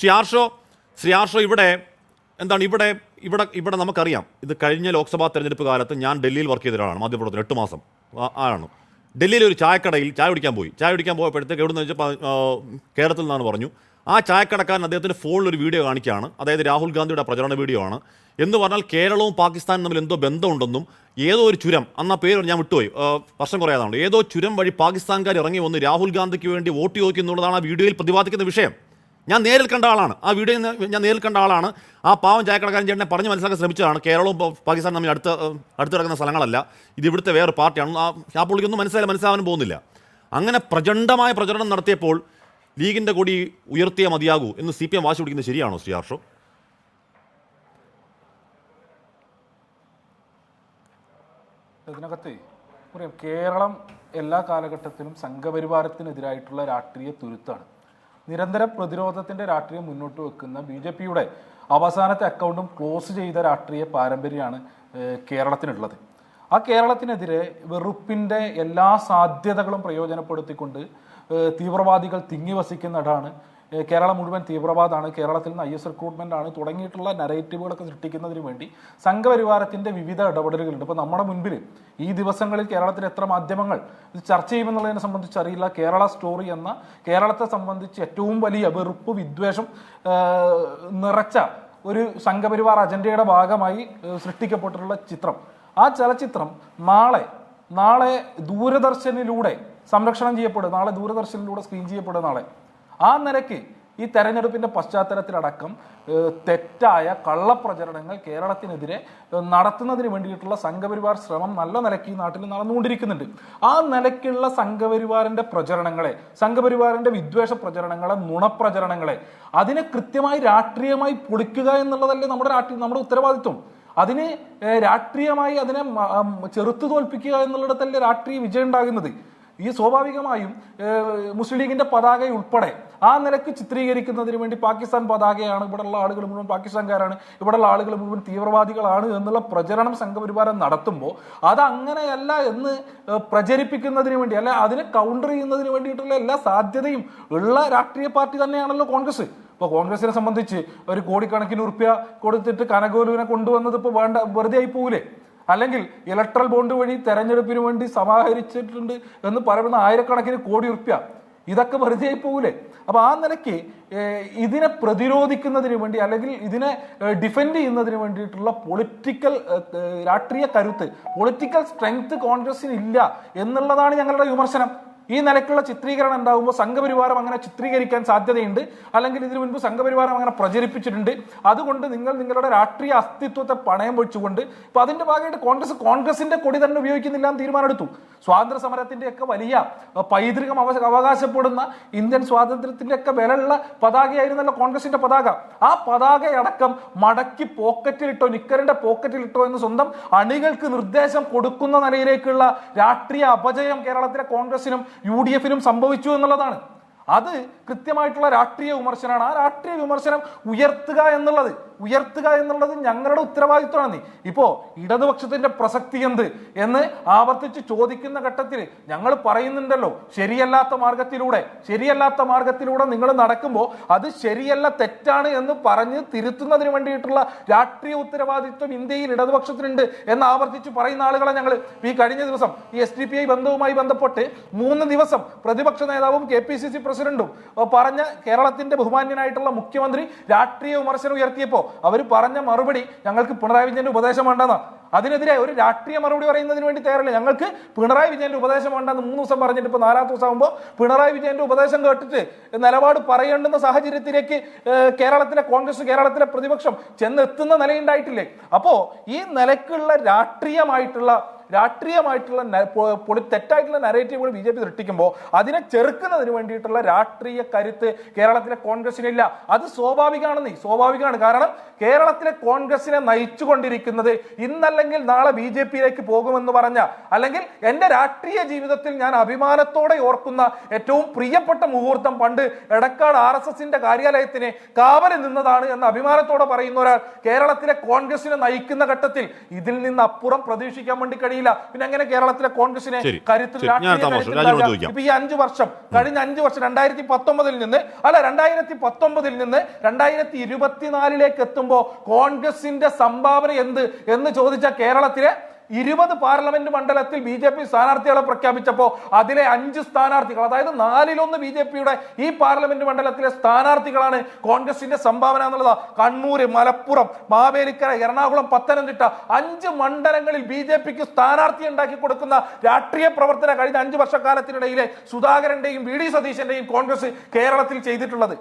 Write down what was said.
ശ്രീ ആർഷോ ശ്രീ ആർഷോ ഇവിടെ എന്താണ് ഇവിടെ ഇവിടെ ഇവിടെ നമുക്കറിയാം. ഇത് കഴിഞ്ഞ ലോക്സഭാ തെരഞ്ഞെടുപ്പ് കാലത്ത് ഞാൻ ഡൽഹിയിൽ വർക്ക് ചെയ്ത ഒരാളാണ് മാധ്യമപ്രവർത്തനം എട്ട് മാസം ആളാണ്. ആണ് ഡൽഹിയിൽ ഒരു ചായക്കടയിൽ ചായ കുടിക്കാൻ പോയി. ചായ കുടിക്കാൻ പോയപ്പോഴത്തേക്ക് എവിടെ നിന്ന് വെച്ചാൽ കേരളത്തിൽ നിന്നാണ് പറഞ്ഞു. ആ ചായക്കടക്കാരൻ അദ്ദേഹത്തിന്റെ ഫോണിൽ ഒരു വീഡിയോ കാണിക്കുകയാണ്. അതായത് രാഹുൽ ഗാന്ധിയുടെ പ്രചരണ വീഡിയോ ആണ്. എന്ന് പറഞ്ഞാൽ കേരളവും പാകിസ്ഥാനും തമ്മിൽ എന്തോ ബന്ധമുണ്ടെന്നും ഏതോ ഒരു ചുരം അന്ന് ആ പേര് ഞാൻ വിട്ടുപോയി വർഷം കുറയാതാണ് ഏതോ ചുരം വഴി പാകിസ്ഥാൻകാർ ഇറങ്ങി വന്ന് രാഹുൽ ഗാന്ധിക്ക് വേണ്ടി വോട്ട് ചോദിക്കുന്നുള്ളതാണ് ആ വീഡിയോയിൽ പ്രതിപാദിക്കുന്ന വിഷയം. ഞാൻ നേരിൽ കണ്ട ആളാണ്. ആ വീഡിയോ ഞാൻ നേരിൽ കണ്ട ആളാണ്. ആ പാവം ചായക്കടക്കാരൻ ചേട്ടനെ പറഞ്ഞ് മനസ്സിലാക്കാൻ ശ്രമിച്ചതാണ്. കേരളവും പാകിസ്ഥാനും തമ്മിൽ അടുത്ത് അടുത്ത് കിടക്കുന്ന സ്ഥലങ്ങളല്ല. ഇത് ഇവിടുത്തെ വേറെ പാർട്ടിയാണ്. ആ ആ പുള്ളിക്കൊന്നും മനസ്സിലായി മനസ്സിലാവാനും പോകുന്നില്ല. അങ്ങനെ പ്രചണ്ഡമായ പ്രചരണം നടത്തിയപ്പോൾ ലീഗിന്റെ കൊടി ഉയർത്തിയേ മതിയാകൂ എന്ന് സി പി എം വാശി പിടിക്കുന്നത് ശരിയാണോ ശ്രീ ഹർഷോ? കേരളം എല്ലാ കാലഘട്ടത്തിലും സംഘപരിവാരത്തിനെതിരായിട്ടുള്ള രാഷ്ട്രീയ തുരുത്താണ്. നിരന്തര പ്രതിരോധത്തിന്റെ രാഷ്ട്രീയം മുന്നോട്ട് വെക്കുന്ന ബി ജെ പിയുടെ അവസാനത്തെ അക്കൗണ്ടും ക്ലോസ് ചെയ്ത രാഷ്ട്രീയ പാരമ്പര്യമാണ് കേരളത്തിനുള്ളത്. ആ കേരളത്തിനെതിരെ വെറുപ്പിന്റെ എല്ലാ സാധ്യതകളും പ്രയോജനപ്പെടുത്തിക്കൊണ്ട് തീവ്രവാദികൾ തിങ്ങി വസിക്കുന്നിടാണ് ഏഹ് കേരളം മുഴുവൻ തീവ്രവാദമാണ് കേരളത്തിൽ നിന്ന് ഐ എസ് റിക്രൂട്ട്മെന്റ് ആണ്. തുടങ്ങിയിട്ടുള്ള നരേറ്റീവുകളൊക്കെ സൃഷ്ടിക്കുന്നതിന് വേണ്ടി സംഘപരിവാരത്തിന്റെ വിവിധ ഇടപെടലുകളുണ്ട്. ഇപ്പൊ നമ്മുടെ മുൻപിൽ ഈ ദിവസങ്ങളിൽ കേരളത്തിൽ എത്ര മാധ്യമങ്ങൾ ഇത് ചർച്ച ചെയ്യുമെന്നുള്ളതിനെ സംബന്ധിച്ച് അറിയില്ല. കേരള സ്റ്റോറി എന്ന കേരളത്തെ സംബന്ധിച്ച് ഏറ്റവും വലിയ വെറുപ്പ് വിദ്വേഷം നിറച്ച ഒരു സംഘപരിവാർ അജണ്ടയുടെ ഭാഗമായി സൃഷ്ടിക്കപ്പെട്ടിട്ടുള്ള ചിത്രം. ആ ചലച്ചിത്രം നാളെ നാളെ ദൂരദർശനിലൂടെ സംരക്ഷണം ചെയ്യപ്പെടും. നാളെ ദൂരദർശനിലൂടെ സ്ക്രീൻ ചെയ്യപ്പെടും നാളെ. ആ നിലയ്ക്ക് ഈ തെരഞ്ഞെടുപ്പിന്റെ പശ്ചാത്തലത്തിലടക്കം തെറ്റായ കള്ളപ്രചരണങ്ങൾ കേരളത്തിനെതിരെ നടത്തുന്നതിന് വേണ്ടിയിട്ടുള്ള സംഘപരിവാർ ശ്രമം നല്ല നിലയ്ക്ക് ഈ നാട്ടിൽ നടന്നുകൊണ്ടിരിക്കുന്നുണ്ട്. ആ നിലയ്ക്കുള്ള സംഘപരിവാറിന്റെ പ്രചരണങ്ങളെ സംഘപരിവാറിന്റെ വിദ്വേഷ പ്രചരണങ്ങളെ നുണപ്രചരണങ്ങളെ അതിനെ കൃത്യമായി രാഷ്ട്രീയമായി പൊളിക്കുക എന്നുള്ളതല്ലേ നമ്മുടെ രാഷ്ട്രീയ നമ്മുടെ ഉത്തരവാദിത്വം. അതിന് രാഷ്ട്രീയമായി അതിനെ ചെറുത്തു തോൽപ്പിക്കുക എന്നുള്ളിടത്തല്ലേ രാഷ്ട്രീയ വിജയം ഉണ്ടാകുന്നത്. ഈ സ്വാഭാവികമായും മുസ്ലിം ലീഗിന്റെ പതാക ഉൾപ്പെടെ ആ നിലയ്ക്ക് ചിത്രീകരിക്കുന്നതിന് വേണ്ടി പാകിസ്ഥാൻ പതാകയാണ് ഇവിടെയുള്ള ആളുകൾ മുഴുവൻ പാകിസ്ഥാൻകാരാണ് ഇവിടെയുള്ള ആളുകൾ മുഴുവൻ തീവ്രവാദികളാണ് എന്നുള്ള പ്രചരണം സംഘപരിവാരം നടത്തുമ്പോൾ അത് അങ്ങനെയല്ല എന്ന് പ്രചരിപ്പിക്കുന്നതിന് വേണ്ടി അല്ലെ അതിനെ കൗണ്ടർ ചെയ്യുന്നതിന് വേണ്ടിയിട്ടുള്ള എല്ലാ സാധ്യതയും ഉള്ള രാഷ്ട്രീയ പാർട്ടി തന്നെയാണല്ലോ കോൺഗ്രസ്. ഇപ്പൊ കോൺഗ്രസിനെ സംബന്ധിച്ച് ഒരു കോടിക്കണക്കിന് ഉറുപ്യ കൊടുത്തിട്ട് കനകോലുവിനെ കൊണ്ടുവന്നത് ഇപ്പൊ വേണ്ട വെറുതെ ആയി പോകൂലേ അല്ലെങ്കിൽ ഇലക്ട്രൽ ബോണ്ട് വഴി തെരഞ്ഞെടുപ്പിന് വേണ്ടി സമാഹരിച്ചിട്ടുണ്ട് എന്ന് പറയുന്ന ആയിരക്കണക്കിന് കോടി റുപ്യ. ഇതൊക്കെ വെറുതെ പോകൂലേ? അപ്പൊ ആ നിലയ്ക്ക് ഇതിനെ പ്രതിരോധിക്കുന്നതിന് വേണ്ടി അല്ലെങ്കിൽ ഇതിനെ ഡിഫെൻഡ് ചെയ്യുന്നതിന് വേണ്ടിയിട്ടുള്ള പൊളിറ്റിക്കൽ രാഷ്ട്രീയ കരുത്ത് പൊളിറ്റിക്കൽ സ്ട്രെങ്ത് കോൺഗ്രസിന് ഇല്ല എന്നുള്ളതാണ് ഞങ്ങളുടെ വിമർശനം. ഈ നിലയ്ക്കുള്ള ചിത്രീകരണം ഉണ്ടാകുമ്പോൾ സംഘപരിവാരം അങ്ങനെ ചിത്രീകരിക്കാൻ സാധ്യതയുണ്ട്. അല്ലെങ്കിൽ ഇതിനു മുൻപ് സംഘപരിവാരം അങ്ങനെ പ്രചരിപ്പിച്ചിട്ടുണ്ട്. അതുകൊണ്ട് നിങ്ങൾ നിങ്ങളുടെ രാഷ്ട്രീയ അസ്തിത്വത്തെ പണയം വെച്ചുകൊണ്ട് ഇപ്പൊ അതിന്റെ ഭാഗമായിട്ട് കോൺഗ്രസ് കോൺഗ്രസിന്റെ കൊടി തന്നെ ഉപയോഗിക്കുന്നില്ല എന്ന് തീരുമാനമെടുത്തു. സ്വാതന്ത്ര്യ സമരത്തിന്റെ ഒക്കെ വലിയ പൈതൃകം അവ- അവകാശപ്പെടുന്ന ഇന്ത്യൻ സ്വാതന്ത്ര്യത്തിന്റെ ഒക്കെ വിലയുള്ള പതാകയായിരുന്നല്ലോ കോൺഗ്രസിന്റെ പതാക. ആ പതാകയടക്കം മടക്കി പോക്കറ്റിലിട്ടോ നിക്കറിന്റെ പോക്കറ്റിലിട്ടോ എന്ന് സ്വന്തം അണികൾക്ക് നിർദ്ദേശം കൊടുക്കുന്ന നിലയിലേക്കുള്ള രാഷ്ട്രീയ അപജയം കേരളത്തിലെ കോൺഗ്രസിനും യു ഡി എഫിനും സംഭവിച്ചു എന്നുള്ളതാണ്. അത് കൃത്യമായിട്ടുള്ള രാഷ്ട്രീയ വിമർശനമാണ്. ആ രാഷ്ട്രീയ വിമർശനം ഉയർത്തുക എന്നുള്ളത് ഉയർത്തുക എന്നുള്ളത് ഞങ്ങളുടെ ഉത്തരവാദിത്വമാണ്. ഇപ്പോ ഇടതുപക്ഷത്തിന്റെ പ്രസക്തി എന്ത് എന്ന് ആവർത്തിച്ച് ചോദിക്കുന്ന ഘട്ടത്തിൽ ഞങ്ങൾ പറയുന്നുണ്ടല്ലോ ശരിയല്ലാത്ത മാർഗത്തിലൂടെ ശരിയല്ലാത്ത മാർഗത്തിലൂടെ നിങ്ങൾ നടക്കുമ്പോൾ അത് ശരിയല്ല തെറ്റാണ് എന്ന് പറഞ്ഞ് തിരുത്തുന്നതിന് വേണ്ടിയിട്ടുള്ള രാഷ്ട്രീയ ഉത്തരവാദിത്വം ഇന്ത്യയിൽ ഇടതുപക്ഷത്തിനുണ്ട് എന്ന് ആവർത്തിച്ച് പറയുന്ന ആളുകളെ ഞങ്ങൾ ഈ കഴിഞ്ഞ ദിവസം ഈ എസ് ഡി പി ഐ ബന്ധവുമായി ബന്ധപ്പെട്ട് മൂന്ന് ദിവസം പ്രതിപക്ഷ നേതാവും കെ പി സി സി പ്രസിഡന്റും പറഞ്ഞ കേരളത്തിന്റെ ബഹുമാന്യനായിട്ടുള്ള മുഖ്യമന്ത്രി രാഷ്ട്രീയ വിമർശനം ഉയർത്തിയപ്പോൾ അവർ പറഞ്ഞ മറുപടി ഞങ്ങൾക്ക് പിണറായി വിജയന്റെ ഉപദേശം വേണ്ടെന്നാ. അതിനെതിരെ ഒരു രാഷ്ട്രീയ മറുപടി പറയുന്നതിന് വേണ്ടി തയ്യാറില്ല? ഞങ്ങൾക്ക് പിണറായി വിജയന്റെ ഉപദേശം വേണ്ടെന്ന് മൂന്ന് ദിവസം പറഞ്ഞിട്ട് ഇപ്പൊ നാലാമത്തെ ദിവസം ആകുമ്പോൾ പിണറായി വിജയന്റെ ഉപദേശം കേട്ടിട്ട് നിലപാട് പറയേണ്ടുന്ന സാഹചര്യത്തിലേക്ക് കേരളത്തിലെ കോൺഗ്രസ് കേരളത്തിലെ പ്രതിപക്ഷം ചെന്നെത്തുന്ന നിലയുണ്ടായിട്ടില്ലേ? അപ്പോ ഈ നിലക്കുള്ള രാഷ്ട്രീയമായിട്ടുള്ള രാഷ്ട്രീയമായിട്ടുള്ള പൊളി തെറ്റായിട്ടുള്ള നരേറ്റീവുകൾ ബി ജെ പി സൃഷ്ടിക്കുമ്പോൾ അതിനെ ചെറുക്കുന്നതിന് വേണ്ടിയിട്ടുള്ള രാഷ്ട്രീയ കരുത്ത് കേരളത്തിലെ കോൺഗ്രസിനില്ല അത് സ്വാഭാവികമാണെന്നേ സ്വാഭാവികമാണ്. കാരണം കേരളത്തിലെ കോൺഗ്രസിനെ നയിച്ചുകൊണ്ടിരിക്കുന്നത് ഇന്നല്ല ഇന്നല്ലെങ്കിൽ നാളെ ബി ജെ പിയിലേക്ക് പോകുമെന്ന് പറഞ്ഞ അല്ലെങ്കിൽ എന്റെ രാഷ്ട്രീയ ജീവിതത്തിൽ ഞാൻ അഭിമാനത്തോടെ ഓർക്കുന്ന ഏറ്റവും പ്രിയപ്പെട്ട മുഹൂർത്തം പണ്ട് എടക്കാട് ആർ എസ് എസിന്റെ കാര്യാലയത്തിന് കാവൽ നിന്നതാണ് എന്ന് അഭിമാനത്തോടെ പറയുന്ന ഒരാൾ കേരളത്തിലെ കോൺഗ്രസിനെ നയിക്കുന്ന ഘട്ടത്തിൽ ഇതിൽ നിന്ന് അപ്പുറം പ്രതീക്ഷിക്കാൻ വേണ്ടി കഴിയില്ല. പിന്നെ എങ്ങനെ കേരളത്തിലെ കോൺഗ്രസിനെ കരുത്തിൽ. ഇപ്പൊ ഈ അഞ്ചു വർഷം കഴിഞ്ഞ അഞ്ചു വർഷം രണ്ടായിരത്തി പത്തൊമ്പതിൽ നിന്ന് അല്ല രണ്ടായിരത്തി പത്തൊമ്പതിൽ നിന്ന് രണ്ടായിരത്തി ഇരുപത്തിനാലിലേക്ക് എത്തുമ്പോൾ കോൺഗ്രസിന്റെ സംഭാവന എന്ത് എന്ന് ചോദിച്ച കേരളത്തിലെ ഇരുപത് പാർലമെന്റ് മണ്ഡലത്തിൽ ബി ജെ പി സ്ഥാനാർത്ഥികളെ പ്രഖ്യാപിച്ചപ്പോൾ അതിലെ അഞ്ച് സ്ഥാനാർത്ഥികൾ അതായത് നാലിലൊന്ന് ബി ജെ പിയുടെ ഈ പാർലമെന്റ് മണ്ഡലത്തിലെ സ്ഥാനാർത്ഥികളാണ് കോൺഗ്രസിന്റെ സംഭാവന എന്നുള്ളത്. കണ്ണൂർ മലപ്പുറം മാവേലിക്കര എറണാകുളം പത്തനംതിട്ട അഞ്ച് മണ്ഡലങ്ങളിൽ ബി ജെ പിക്ക് സ്ഥാനാർത്ഥി ഉണ്ടാക്കി കൊടുക്കുന്ന രാഷ്ട്രീയ പ്രവർത്തന കഴിഞ്ഞ അഞ്ച് വർഷക്കാലത്തിനിടയിലെ സുധാകരന്റെയും വി ഡി സതീശന്റെയും കോൺഗ്രസ് കേരളത്തിൽ ചെയ്തിട്ടുള്ളത്.